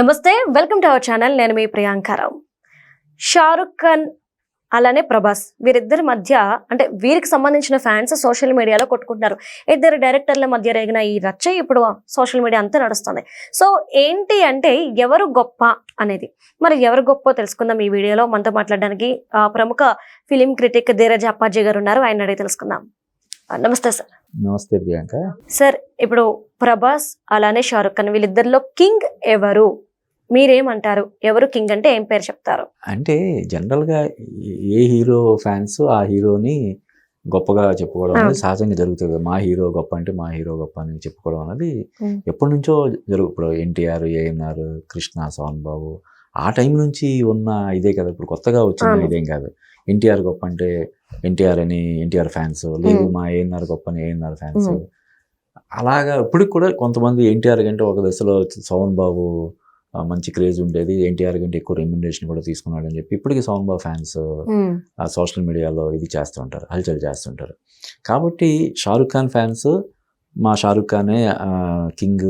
నమస్తే welcome to our channel. నేను మీ ప్రియాంకారావు షారుఖ్ ఖాన్ అలానే ప్రభాస్ వీరిద్దరి మధ్య అంటే వీరికి సంబంధించిన ఫ్యాన్స్ సోషల్ మీడియాలో కొట్టుకుంటున్నారు. ఇద్దరు డైరెక్టర్ల మధ్య రేగిన ఈ రచ్చ ఇప్పుడు సోషల్ మీడియా అంతా నడుస్తుంది. సో ఏంటి అంటే ఎవరు గొప్ప అనేది. మరి ఎవరు గొప్ప తెలుసుకుందాం ఈ వీడియోలో. మనతో మాట్లాడడానికి ప్రముఖ ఫిలిం క్రిటిక్ ధీరజ్ అప్పాజీ గారు ఉన్నారు. ఆయన అడిగి తెలుసుకుందాం. నమస్తే సార్. నమస్తే ప్రియాంక. సార్ ఇప్పుడు ప్రభాస్ అలానే షారుఖ్ ఖాన్ వీళ్ళిద్దరిలో కింగ్ ఎవరు? మీరేమంటారు ఎవరు కింగ్ అంటే ఏం పేరు చెప్తారు అంటే జనరల్గా ఏ హీరో ఫ్యాన్స్ ఆ హీరోని గొప్పగా చెప్పుకోవడం అనేది సహజంగా జరుగుతుంది మా హీరో గొప్ప అంటే మా హీరో గొప్ప అని చెప్పుకోవడం అనేది. ఎప్పటి నుంచో జరుగు ఇప్పుడు ఎన్టీఆర్ ఏఎన్ఆర్ కృష్ణ సోహన్ బాబు ఆ టైం నుంచి ఉన్న ఇదే కదా ఇప్పుడు కొత్తగా వచ్చిన అవును. ఇదేం కాదు ఎన్టీఆర్ గొప్ప అంటే ఎన్టీఆర్ అని ఎన్టీఆర్ ఫ్యాన్స్ లేదు. మా ఏఎన్ఆర్ గొప్ప అని ఏఎన్ఆర్ ఫ్యాన్స్. అలాగా ఇప్పటికి కూడా కొంతమంది ఎన్టీఆర్ కంటే ఒక దశలో సోహన్ బాబు మంచి క్రేజ్ ఉండేది. ఎన్టీఆర్ కంటే ఎక్కువ రెమ్యునరేషన్ కూడా తీసుకున్నాడు అని చెప్పి ఇప్పటికీ సోహన్ బాబు ఫ్యాన్స్ ఆ సోషల్ మీడియాలో ఇది చేస్తుంటారు హల్చల్ చేస్తుంటారు కాబట్టి షారుఖ్ ఖాన్ ఫ్యాన్స్ మా షారుఖ్ ఖానే కింగ్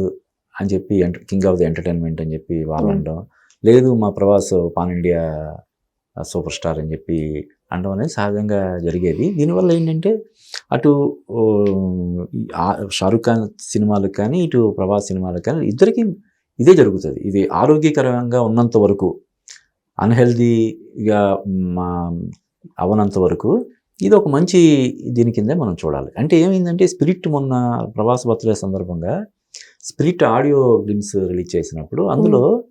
అని చెప్పి కింగ్ ఆఫ్ ది ఎంటర్టైన్మెంట్ అని చెప్పి వాళ్ళు. అనడం. లేదు మా Prabhas pan India super star అని చెప్పి అనడం అనేది సహజంగా జరిగేది. దీనివల్ల ఏంటంటే అటు షారుఖ్ ఖాన్ సినిమాలకు కానీ ఇటు ప్రభాస్ సినిమాలకు కానీ ఇద్దరికి ఇదే జరుగుతుంది. ఇది ఆరోగ్యకరంగా ఉన్నంత వరకు అన్హెల్దీగా అవనంత వరకు ఇది ఒక మంచి దీని కిందే మనం చూడాలి. అంటే ఏమైందంటే స్పిరిట్ మొన్న ప్రభాస్ బర్త్డే సందర్భంగా స్పిరిట్ ఆడియో గ్లిమ్స్ రిలీజ్ చేసినప్పుడు అందులో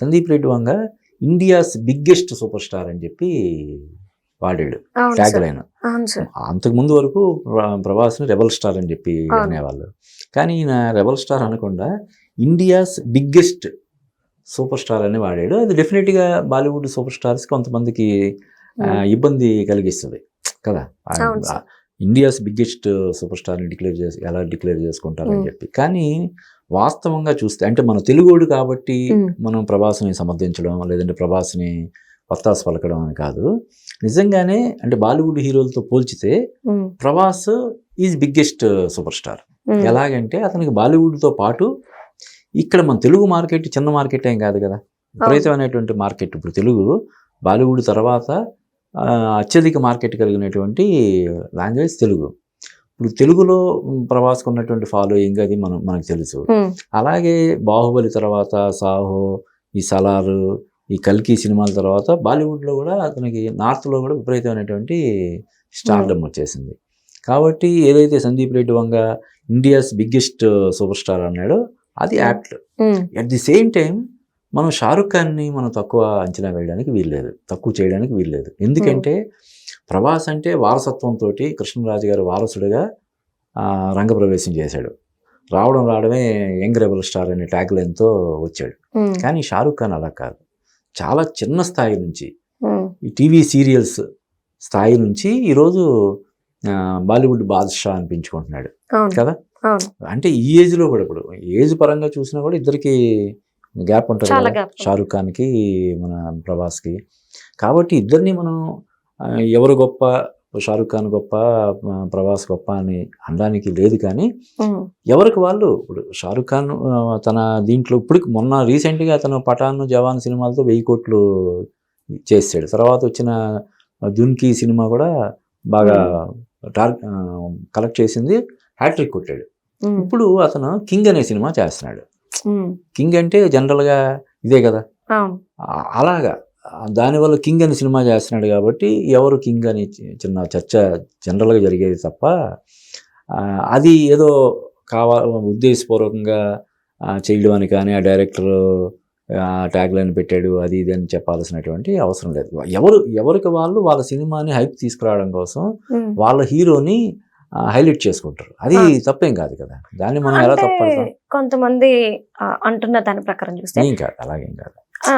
Sandeep Reddy Vanga India's biggest super star అని చెప్పి వాడాడు. ట్యాగ్ లైన్ అంతకు ముందు వరకు ప్ర- ప్రభాస్ని రెబల్ స్టార్ అని చెప్పి. అనేవాళ్ళు కానీ ఈయన రెబల్ స్టార్ అనకుండా ఇండియాస్ బిగ్గెస్ట్ సూపర్ స్టార్ అని వాడాడు. అది డెఫినెట్గా బాలీవుడ్ సూపర్ స్టార్స్ కొంతమందికి ఆ, ఇబ్బంది కలిగిస్తుంది. కదా. ఇండియాస్ బిగ్గెస్ట్ సూపర్ స్టార్ని డిక్లేర్ చేసి ఎలా డిక్లేర్ చేసుకుంటారని Hmm. చెప్పి. కానీ వాస్తవంగా చూస్తే అంటే మన తెలుగోడు కాబట్టి Hmm. మనం ప్రభాస్ని సమర్థించడం లేదంటే ప్రభాస్ని పత్తాస్ పలకడం అని కాదు. నిజంగానే అంటే బాలీవుడ్ హీరోలతో పోల్చితే Prabhas is biggest super star. ఎలాగంటే అతనికి బాలీవుడ్తో పాటు ఇక్కడ మన తెలుగు మార్కెట్ చిన్న మార్కెట్ ఏం కాదు కదా. విపరీతమైనటువంటి మార్కెట్ ఇప్పుడు తెలుగు బాలీవుడ్ తర్వాత అత్యధిక మార్కెట్ కలిగినటువంటి లాంగ్వేజ్ తెలుగు. ఇప్పుడు తెలుగులో ప్రభాస్కి ఉన్నటువంటి ఫాలోయింగ్ అది మనం మనకు తెలుసు. అలాగే బాహుబలి తర్వాత సాహో ఈ సలారు ఈ కల్కి సినిమాల తర్వాత బాలీవుడ్లో కూడా అతనికి నార్త్లో కూడా విపరీతమైనటువంటి స్టార్డమ్ వచ్చేసింది. కాబట్టి ఏదైతే Sandeep Reddy Vanga India's biggest super star అన్నాడో అది apt. At the same time మనం షారుఖ్ ఖాన్ని మనం తక్కువ అంచనా వేయడానికి వీల్లేదు. తక్కువ చేయడానికి వీల్లేదు. ఎందుకంటే ప్రభాస్ అంటే వారసత్వంతో కృష్ణరాజు గారి వారసుడిగా రంగప్రవేశం చేశాడు. రావడం రావడమే యంగ్ రెబల్ స్టార్ అనే ట్యాగ్ లైన్తో వచ్చాడు. ఉమ్, కానీ షారుఖ్ ఖాన్ అలా కాదు. చాలా చిన్న స్థాయి నుంచి ఉమ్, ఈ టీవీ సీరియల్స్ స్థాయి నుంచి ఈరోజు బాలీవుడ్ బాద్షా అనిపించుకుంటున్నాడు. కదా? అంటే ఈ ఏజ్లో కూడా ఇప్పుడు ఏజ్ పరంగా చూసినా కూడా ఇద్దరికి గ్యాప్ ఉంటుంది. షారుఖ్ ఖాన్కి మన ప్రభాస్కి. కాబట్టి ఇద్దరిని మనం ఎవరు గొప్ప షారుఖ్ ఖాన్ గొప్ప ప్రభాస్ గొప్ప అని అనడానికి లేదు కానీ ఎవరికి వాళ్ళు ఇప్పుడు షారుఖ్ ఖాన్ తన దీంట్లో ఇప్పుడు మొన్న రీసెంట్గా అతను పఠాన్ జవాన్ సినిమాలతో వెయ్యి కోట్లు చేసాడు తర్వాత వచ్చిన దున్కి సినిమా కూడా బాగా టార్ కలెక్ట్ చేసింది. హ్యాట్రిక్ కొట్టాడు. ఇప్పుడు అతను కింగ్ అనే సినిమా చేస్తున్నాడు. కింగ్ అంటే జనరల్గా ఇదే కదా? అలాగా. దానివల్ల కింగ్ అని సినిమా చేస్తున్నాడు కాబట్టి ఎవరు కింగ్ అని చిన్న చర్చ జనరల్గా జరిగేది తప్ప అది ఏదో కావా ఉద్దేశపూర్వకంగా చేయడం అని కానీ ఆ డైరెక్టర్ ట్యాగ్ లైన్ పెట్టాడు అది ఇది అని చెప్పాల్సినటువంటి అవసరం లేదు. ఎవరు ఎవరికి వాళ్ళు వాళ్ళ సినిమాని హైప్ తీసుకురావడం కోసం. వాళ్ళ హీరోని హైలైట్ చేసుకుంటారు. అది. తప్పేం కాదు కదా. దాన్ని మనం ఎలా తప్పడతాం కొంతమంది అంటున్న దాని ప్రకారం చూస్తే. ఏం కాదు అలాగేం కాదు.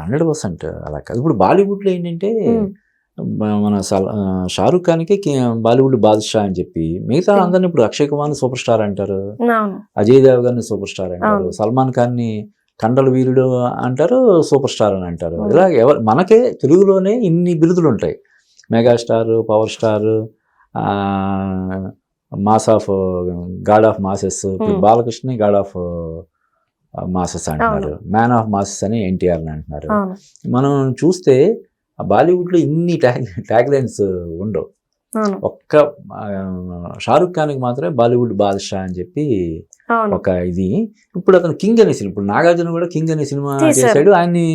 హండ్రెడ్ పర్సెంట్ అలా కాదు. ఇప్పుడు బాలీవుడ్లో ఏంటంటే మన షారూఖ్ ఖాన్కి కి- బాలీవుడ్ బాద్షా అని చెప్పి మిగతా. అందరిని ఇప్పుడు అక్షయ్ కుమార్ని సూపర్ స్టార్ అంటారు అజయ్ దేవ్ గారిని సూపర్ స్టార్ అంటారు. సల్మాన్ ఖాన్ని కండల వీరుడు అంటారు సూపర్ స్టార్ అని అంటారు. ఇలా ఎవరు మనకే తెలుగులోనే ఇన్ని బిరుదులు ఉంటాయి. Megastar power star mass of god of masses ఇప్పుడు. బాలకృష్ణ గాడ్ ఆఫ్ మాసెస్ అంటున్నారు. మ్యాన్ ఆఫ్ మాసెస్ అని ఎన్టీఆర్ అని అంటున్నారు. మనం చూస్తే బాలీవుడ్లో ఇన్ని ట్యాగ్ ట్యాగ్ లైన్స్ ఉండవు. ఒక్క షారుఖ్ ఖాన్కి మాత్రమే బాలీవుడ్ బాద్షా అని చెప్పి ఒక ఇది. ఇప్పుడు అతను కింగ్ అనే సినిమా ఇప్పుడు నాగార్జున కూడా కింగ్ అనే సినిమా. చేశాడు. ఆయన్ని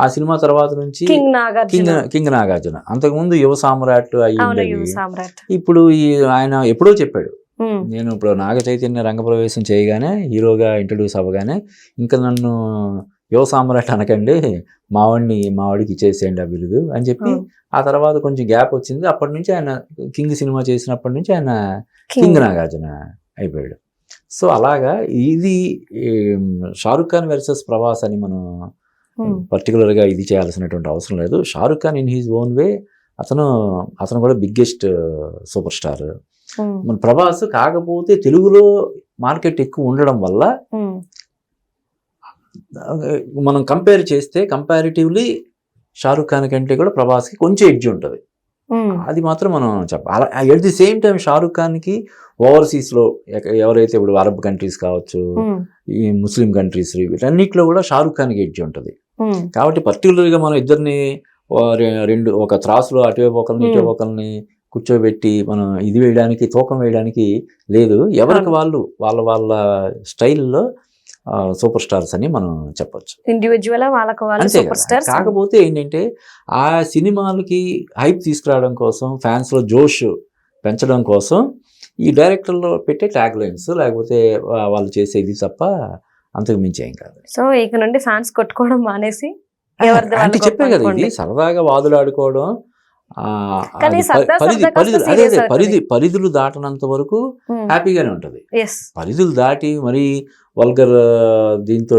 ఆ సినిమా తర్వాత నుంచి కింగ్ నాగార్జున. కింగ్ నాగార్జున. అంతకుముందు యువ సామ్రాట్. అయ్యి ఇప్పుడు ఈ ఆయన ఎప్పుడో చెప్పాడు. నేను ఇప్పుడు నాగ చైతన్య రంగప్రవేశం చేయగానే హీరోగా ఇంట్రడ్యూస్ అవ్వగానే ఇంకా నన్ను యువ సామ్రాట్ అనకండి మావాడిని మావాడికి ఇచ్చేసేయండి ఆ బిరుదు అని చెప్పి. ఆ తర్వాత కొంచెం గ్యాప్ వచ్చింది. అప్పటి నుంచి ఆయన కింగ్ సినిమా చేసినప్పటి నుంచి ఆయన కింగ్. నాగార్జున అయిపోయాడు. సో అలాగా ఇది షారుఖ్ ఖాన్ వర్సెస్ ప్రభాస్ అని మనం పర్టికులర్గా ఇది చేయాల్సినటువంటి అవసరం లేదు. Shahrukh Khan in his own way అతను అతను కూడా బిగ్గెస్ట్ సూపర్ స్టార్ మన ప్రభాస్ కాకపోతే తెలుగులో మార్కెట్ ఎక్కువ ఉండడం వల్ల ఆ, మనం కంపేర్ చేస్తే కంపారిటివ్లీ షారుఖ్ ఖాన్ కంటే కూడా ప్రభాస్కి కొంచెం ఎడ్జ్ ఉంటుంది. ఉమ్, అది మాత్రం మనం చెప్పాలి at the same time Shahrukh ఖాన్కి ఓవర్సీస్లో ఎవరైతే ఇప్పుడు అరబ్ కంట్రీస్ కావచ్చు ఈ ముస్లిం కంట్రీస్ వీటన్నిటిలో కూడా షారుఖ్ ఖాన్కి ఎడ్జ్ ఉంటుంది. కాబట్టి పర్టికులర్గా మనం ఇద్దరిని రెండు ఒక త్రాసులో అటువైపు ఒకరిని. ఇటువైపు ఒకరిని కూర్చోబెట్టి మనం ఇది వేయడానికి తూకం వేయడానికి లేదు ఎవరికి. వాళ్ళు వాళ్ళ వాళ్ళ స్టైల్లో సూపర్ స్టార్స్ అని మనం చెప్పొచ్చు ఇండివిజువల్ వాళ్ళకు సూపర్. స్టార్స్ కాకపోతే ఏంటంటే ఆ సినిమాలకి హైప్ తీసుకురావడం కోసం ఫ్యాన్స్లో జోష్ పెంచడం కోసం ఈ డైరెక్టర్లో పెట్టే ట్యాగ్ లైన్స్ లేకపోతే వాళ్ళు చేసే ఇది తప్ప అంతకు మించి ఏం కాదు. సో ఇక నుండి ఫ్యాన్స్ కొట్టుకోవడం మానేసి అంటే చెప్పే కదా ఇది. సరదాగా వాదులాడుకోవడం పరిధి పరిధులు దాటనంత వరకు ఉమ్, హ్యాపీగానే ఉంటది. పరిధులు దాటి మరి వల్గర్ దీంతో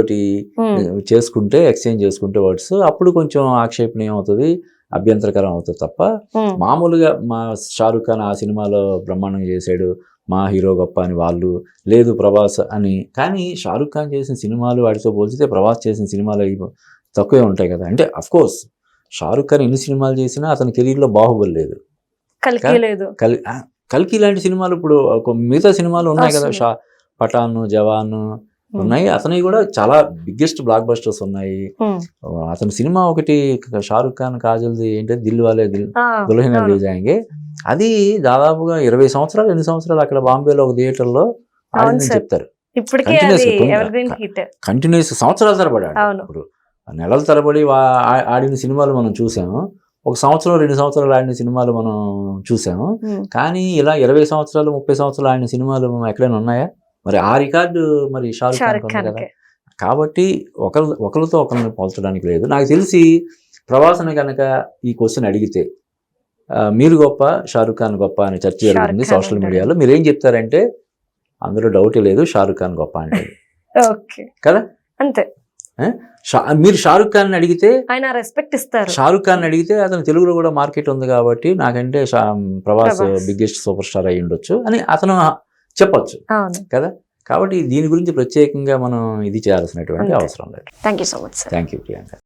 ఉమ్, చేసుకుంటే ఎక్స్చేంజ్ చేసుకుంటే వర్డ్స్ అప్పుడు కొంచెం ఆక్షేపణీయం అవుతుంది అభ్యంతరకరం అవుతుంది తప్ప ఉమ్, మామూలుగా మా షారుఖ్ ఖాన్ ఆ సినిమాలో బ్రహ్మాండంగా చేశాడు మా హీరో గొప్ప అని వాళ్ళు లేదు ప్రభాస్ అని. కానీ షారుఖ్ ఖాన్ చేసిన సినిమాలు వాటితో పోల్చితే ప్రభాస్ చేసిన సినిమాలు అవి తక్కువే ఉంటాయి కదా. అంటే అఫ్ కోర్స్ షారుఖ్ ఖాన్ ఎన్ని సినిమాలు చేసినా అతని కెరీర్లో బాహుబలి లేదు. కలికి కల్ కల్కి లాంటి సినిమాలు ఇప్పుడు ఒక మిగతా సినిమాలు ఉన్నాయి కదా. షా పఠాన్ జవాన్ ఉన్నాయి. అతనివి కూడా చాలా బిగ్గెస్ట్ బ్లాక్ బస్టర్స్ ఉన్నాయి అతని సినిమా ఒకటి షారుఖ్ ఖాన్ కాజల్ది ఏంటంటే దిల్ వాలే దిల్ దుల్హన్ జాయింగే అది దాదాపుగా ఇరవై సంవత్సరాలు ఎన్ని సంవత్సరాలు అక్కడ బాంబేలో ఒక థియేటర్లో ఆడిందని. చెప్తారు. కంటిన్యూస్ సంవత్సరాల తరబడి. ఇప్పుడు నెలల తరబడి ఆడిన సినిమాలు మనం చూసాము. ఒక సంవత్సరం రెండు సంవత్సరాలు ఆడిన సినిమాలు మనం చూసాము. కానీ ఇలా ఇరవై సంవత్సరాలు ముప్పై సంవత్సరాలు ఆడిన సినిమాలు ఎక్కడైనా ఉన్నాయా? మరి ఆ రికార్డు మరి షారుఖ్ ఖాన్ కదా. కాబట్టి ఒకరి ఒకరితో ఒకరిని పోల్చడానికి లేదు. నాకు తెలిసి ప్రవాసన కనుక ఈ క్వశ్చన్ అడిగితే మీరు గొప్ప షారుఖ్ ఖాన్ గొప్ప అని చర్చ జరుగుతుంది సోషల్. మీడియాలో. మీరు ఏం చెప్తారంటే అందులో డౌట్ లేదు షారుఖ్ ఖాన్ గొప్ప అంటే కదా? అంతే. మీరు షారుఖ్ ఖాన్ అడిగితే ఆయన రెస్పెక్ట్ ఇస్తారు. షారుఖ్ ఖాన్ అడిగితే అతను తెలుగులో కూడా మార్కెట్ ఉంది కాబట్టి నాకంటే ప్రభాస్. బిగ్గెస్ట్ సూపర్ స్టార్ అయి ఉండొచ్చు అని అతను చెప్పొచ్చు. కదా? కాబట్టి దీని గురించి ప్రత్యేకంగా మనం ఇది చేయాల్సినటువంటి. అవసరం లేదు. Thank you so much thank you Priyanka